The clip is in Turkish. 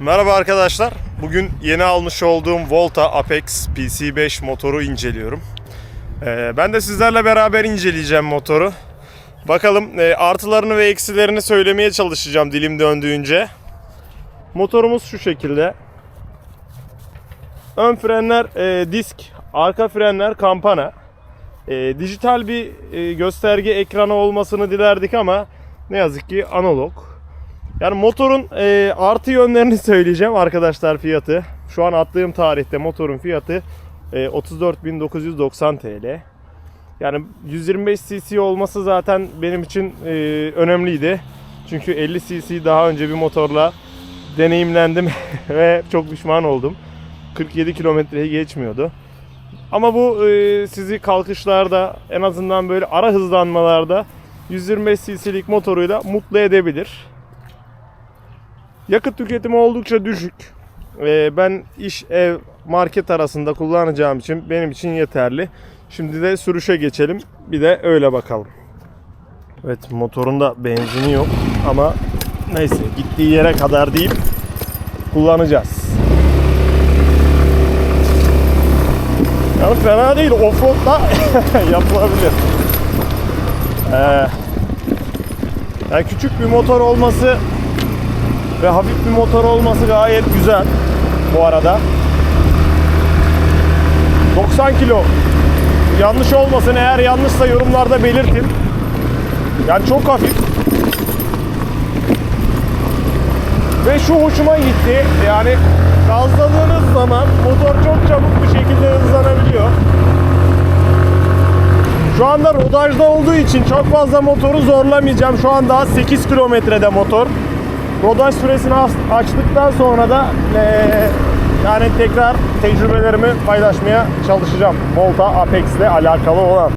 Merhaba arkadaşlar. Bugün yeni almış olduğum Volta Apex PC5 motoru inceliyorum. Ee, ben de sizlerle beraber inceleyeceğim motoru. Bakalım e, artılarını ve eksilerini söylemeye çalışacağım dilim döndüğünce. Motorumuz şu şekilde. Ön frenler e, disk, arka frenler kampana. E, dijital bir e, gösterge ekranı olmasını dilerdik ama ne yazık ki analog. Yani motorun e, artı yönlerini söyleyeceğim arkadaşlar fiyatı. Şu an attığım tarihte motorun fiyatı e, 34.990 TL. Yani 125 cc olması zaten benim için e, önemliydi. Çünkü 50 cc daha önce bir motorla deneyimlendim ve çok pişman oldum. 47 kilometreyi geçmiyordu. Ama bu e, sizi kalkışlarda en azından böyle ara hızlanmalarda 125 cc'lik motoruyla mutlu edebilir. Yakıt tüketimi oldukça düşük. Ee, ben iş, ev, market arasında kullanacağım için benim için yeterli. Şimdi de sürüşe geçelim. Bir de öyle bakalım. Evet motorunda benzini yok ama neyse gittiği yere kadar deyip kullanacağız. Yani fena değil. Offroad'da yapılabilir. Ee, yani küçük bir motor olması ve hafif bir motor olması gayet güzel bu arada. 90 kilo. Yanlış olmasın eğer yanlışsa yorumlarda belirtin. Yani çok hafif. Ve şu hoşuma gitti. Yani gazladığınız zaman motor çok çabuk bir şekilde hızlanabiliyor. Şu anda rodajda olduğu için çok fazla motoru zorlamayacağım. Şu an daha 8 kilometrede motor. Rodaj süresini açtıktan sonra da eee, yani tekrar tecrübelerimi paylaşmaya çalışacağım. Volta Apex ile alakalı olan.